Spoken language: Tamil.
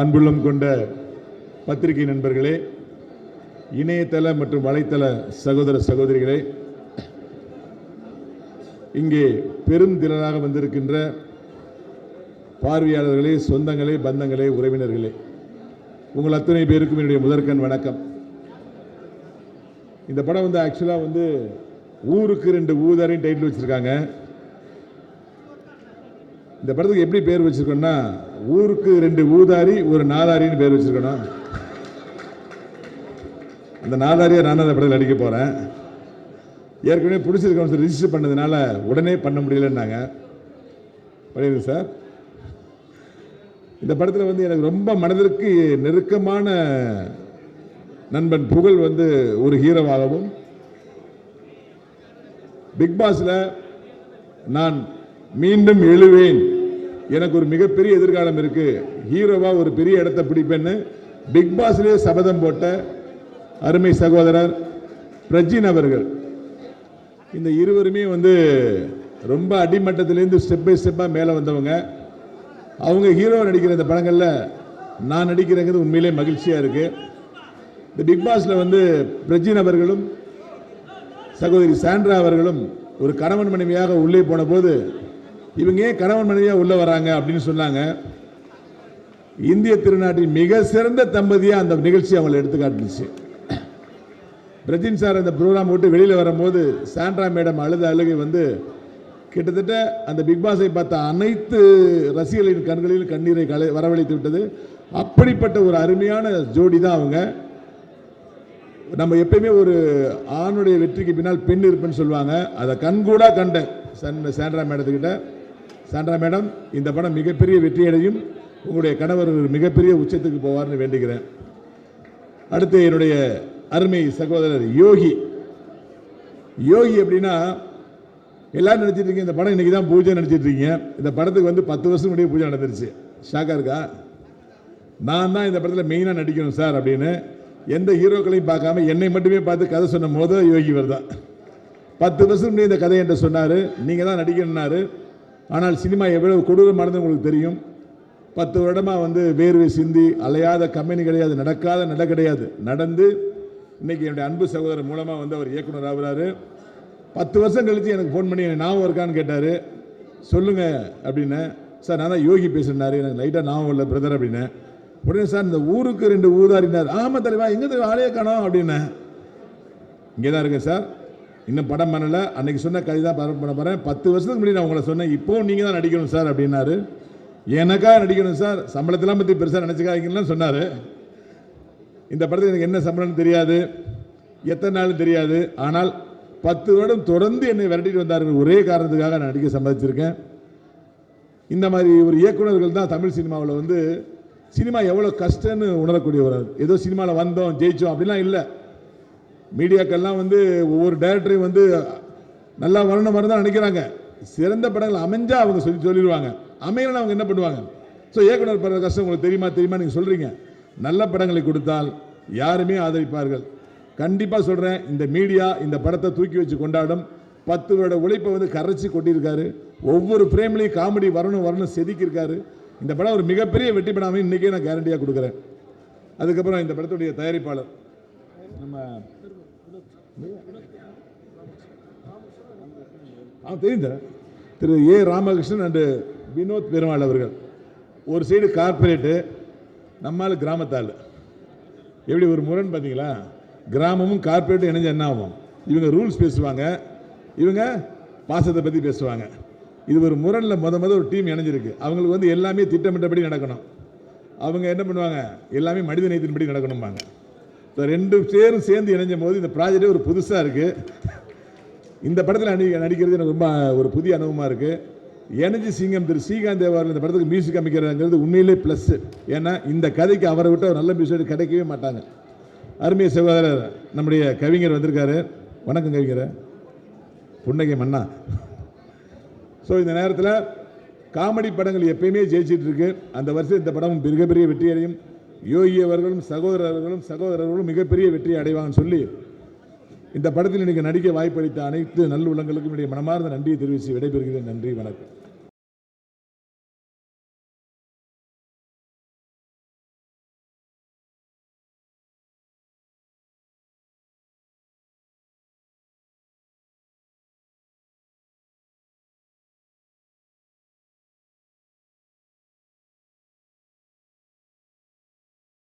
அன்புள்ளம் கொண்ட பத்திரிகை நண்பர்களே இணையதள மற்றும் வலைத்தள சகோதர சகோதரிகளே இங்கே பெரும் திரளாக வந்திருக்கின்ற பார்வையாளர்களே சொந்தங்களே பந்தங்களே உறவினர்களே உங்கள் அத்தனை பேருக்கும் என்னுடைய முதற்கண் வணக்கம். இந்த படம் வந்து ஆக்சுவலாக வந்து ஊருக்கு ரெண்டு ஊதாரையும் டைட்டில் வச்சுருக்காங்க. இந்த படத்துக்கு எப்படி பேர் வச்சிருக்கோம்னா ஊருக்கு ரெண்டு ஊதாரி ஒரு நாதாரின்னு பேர் வச்சிருக்கணும். அந்த நாதாரியை நான் அந்த படத்தில் அடிக்க போகிறேன் ஏற்கனவே பிடிச்சிருக்கோம் சார் ரிஜிஸ்டர் பண்ணதுனால உடனே பண்ண முடியலன்னாங்க. பண்ணிடுது சார். இந்த படத்தில் வந்து எனக்கு ரொம்ப மனதிற்கு நெருக்கமான நண்பன் புகழ் வந்து ஒரு ஹீரோவாகவும் பிக் பாஸில் நான் மீண்டும் எழுவேன். எனக்கு ஒரு மிகப்பெரிய எதிர்காலம் இருக்கு. ஹீரோவா ஒரு பெரிய இடத்தை பிடிப்பேன்னு பிக் பாஸ்லேயே சபதம் போட்ட அருமை சகோதரர் பிரஜின் அவர்கள். இந்த இருவருமே வந்து ரொம்ப அடிமட்டத்திலேருந்து ஸ்டெப் பை ஸ்டெப்பாக மேலே வந்தவங்க. அவங்க ஹீரோ நடிக்கிற இந்த படங்களில் நான் நடிக்கிறேங்கிறது உண்மையிலே மகிழ்ச்சியாக இருக்கு. இந்த பிக் பாஸில் வந்து பிரஜின் அவர்களும் சகோதரி சாண்ட்ரா அவர்களும் ஒரு கணவன் மனைவியாக உள்ளே போன போது இவங்க ஏன் கணவன் மனைவியாக உள்ள வராங்க அப்படின்னு சொன்னாங்க. இந்திய திருநாட்டின் மிக சிறந்த தம்பதியாக அந்த நிகழ்ச்சி அவங்களை எடுத்துக்காட்டுச்சு. பிரஜின் சார் அந்த ப்ரோக்ராம் விட்டு வெளியில் வரும்போது சாண்ட்ரா மேடம் அழுத அழுகை வந்து கிட்டத்தட்ட அந்த பிக் பாஸை பார்த்த அனைத்து ரசிகர்களின் கண்களில் கண்ணீரை கலை வரவழைத்து விட்டது. அப்படிப்பட்ட ஒரு அருமையான ஜோடி தான் அவங்க. நம்ம எப்பயுமே ஒரு ஆணுடைய வெற்றிக்கு பின்னால் பெண் இருப்பேன்னு சொல்லுவாங்க. அதை கண்கூடாக கண்டேன் சன் சாண்ட்ரா மேடத்துக்கிட்ட. சாண்டா மேடம் இந்த படம் மிகப்பெரிய வெற்றியடையும். உங்களுடைய கணவர் ஒரு மிகப்பெரிய உச்சத்துக்கு போவார்னு வேண்டுகிறேன். அடுத்து என்னுடைய அருமை சகோதரர் யோகி. யோகி அப்படின்னா எல்லாரும் நினச்சிட்டு இருக்கீங்க இந்த படம் இன்னைக்கு தான் பூஜை நினச்சிட்டு இருக்கீங்க. இந்த படத்துக்கு வந்து பத்து வருஷம் முன்னாடி பூஜை நடந்துருச்சு. ஷாக்கா இருக்கா? நான் தான் இந்த படத்தில் மெயினாக நடிக்கணும் சார் அப்படின்னு எந்த ஹீரோக்களையும் பார்க்காம என்னை மட்டுமே பார்த்து கதை சொன்ன போது யோகி வருதான் பத்து வருஷம் முன்னாடி இந்த கதை என்கிட்ட சொன்னார். நீங்கள் தான் நடிக்கணும்னாரு. ஆனால் சினிமா எவ்வளவு கொடூரமானது உங்களுக்கு தெரியும்? பத்து வருடமாக வந்து வேர்வை சிந்தி அலையாத கம்பெனி கிடையாது நடக்காத நட கிடையாது. நடந்து இன்னைக்கு என்னுடைய அன்பு சகோதரர் மூலமாக வந்து அவர் இயக்குனர் ஆகுறாரு. பத்து வருஷம் கழித்து எனக்கு ஃபோன் பண்ணி எனக்கு ஞாபகம் இருக்கான்னு கேட்டார். சொல்லுங்கள் அப்படின்னு. சார் நான் தான் யோகி பேசுனாரு. எனக்கு லைட்டாக ஞாபகம் இல்லை பிரதர் அப்படின்னு. உடனே சார் இந்த ஊருக்கு ரெண்டு ஊதாரினார். ஆமாம் தலைவா எங்கே தலைவா? ஆளையே காணோம் அப்படின்னு. இங்கே தான் இருக்கேன் சார். இன்னும் படம் பண்ணல. அன்னைக்கு சொன்ன கதை தான் படம் பண்ண போகிறேன் பத்து வருஷத்துக்கு முன்னாடி நான் உங்களை சொன்னேன். இப்போ நீங்கள் தான் நடிக்கணும் சார் அப்படின்னாரு. எனக்காக நடிக்கணும் சார். சம்பளத்தெல்லாம் பற்றி பெருசாக நினச்சிக்காதீங்கன்னு சொன்னார். இந்த படத்துக்கு எனக்கு என்ன சம்பளம்னு தெரியாது. எத்தனை நாள் தெரியாது. ஆனால் பத்து வருடம் தொடர்ந்து என்னை விரட்டிட்டு வந்தார்கள். ஒரே காரணத்துக்காக நான் நடிக்க சம்பாதிச்சிருக்கேன் இந்த மாதிரி ஒரு இயக்குனர்கள் தான் தமிழ் சினிமாவில் வந்து சினிமா எவ்வளோ கஷ்டம்னு உணரக்கூடியவர் ஏதோ சினிமாவில் வந்தோம் ஜெயிச்சோம் அப்படிலாம் இல்லை. மீடியாக்கள்லாம் வந்து ஒவ்வொரு டேரக்டரையும் வந்து நல்லா வரணும் வரணும் தான் நினைக்கிறாங்க. சிறந்த படங்கள் அமைஞ்சா அவங்க சொல்லி சொல்லிடுவாங்க. அமையலன்னு அவங்க என்ன பண்ணுவாங்க? ஸோ இயக்குனர் படுற கஷ்டம் உங்களுக்கு தெரியுமா? தெரியுமா? நீங்கள் சொல்கிறீங்க நல்ல படங்களை கொடுத்தால் யாருமே ஆதரிப்பார்கள். கண்டிப்பாக சொல்கிறேன் இந்த மீடியா இந்த படத்தை தூக்கி வச்சு கொண்டாடும். பத்து வருட உழைப்பை வந்து கரைச்சி கொட்டியிருக்காரு. ஒவ்வொரு ஃப்ரேம்லேயும் காமெடி வரணும் வரணும் செதுக்கியிருக்காரு. இந்த படம் ஒரு மிகப்பெரிய வெற்றி படம் இன்றைக்கே நான் கேரண்டியாக கொடுக்குறேன். அதுக்கப்புறம் இந்த படத்துடைய தயாரிப்பாளர். நம்ம ஆ திரு ஏ ராமகிருஷ்ணன் அண்டு வினோத் பெருமாள் அவர்கள். ஒரு சைடு கார்ப்பரேட்டு நம்மால் கிராமத்தால். எப்படி ஒரு முரண் பார்த்தீங்களா? கிராமமும் கார்ப்பரேட்டும் இணைஞ்சு என்ன ஆகும்? இவங்க ரூல்ஸ் பேசுவாங்க. இவங்க பாசத்தை பற்றி பேசுவாங்க. இது ஒரு முரணில் முத முத ஒரு டீம் இணைஞ்சிருக்கு. அவங்களுக்கு வந்து எல்லாமே திட்டமிட்டபடி நடக்கணும். அவங்க என்ன பண்ணுவாங்க? எல்லாமே மனித நேயத்தின்படி நடக்கணும்பாங்க. இப்போ ரெண்டு பேரும் சேர்ந்து இணைஞ்ச போது இந்த ப்ராஜெக்டே ஒரு புதுசாக இருக்குது இந்த படத்தில் நடி நடிக்கிறது எனக்கு ரொம்ப ஒரு புதிய அனுபவமாக இருக்குது எனர்ஜி சிங்கம் திரு ஸ்ரீகாந்த் தேவாரில் இந்த படத்துக்கு மியூசிக் அமைக்கிறாங்கிறது உண்மையிலே ப்ளஸ் ஏன்னா இந்த கதைக்கு அவரை விட்டு ஒரு நல்ல மியூசிக் கிடைக்கவே மாட்டாங்க. அருமைய சகோதரர் நம்முடைய கவிஞர் வந்திருக்காரு. வணக்கம் கவிஞர். புன்னகை மன்னா. ஸோ இந்த நேரத்தில் காமெடி படங்கள் எப்பயுமே ஜெயிச்சிட்டு இருக்கு. அந்த வருஷம் இந்த படமும் மிகப்பெரிய வெற்றியடையும். யோகி அவர்களும் சகோதரர்களும் சகோதரர்களும் மிகப்பெரிய வெற்றி அடைவாங்கன்னு சொல்லி இந்த படத்தில் இன்றைக்கு நடிக்க வாய்ப்பளித்த அனைத்து நல்லுள்ளங்களுக்கும் என்னுடைய மனமார்ந்த நன்றியை தெரிவித்து விடைபெறுகிறேன். நன்றி வணக்கம்.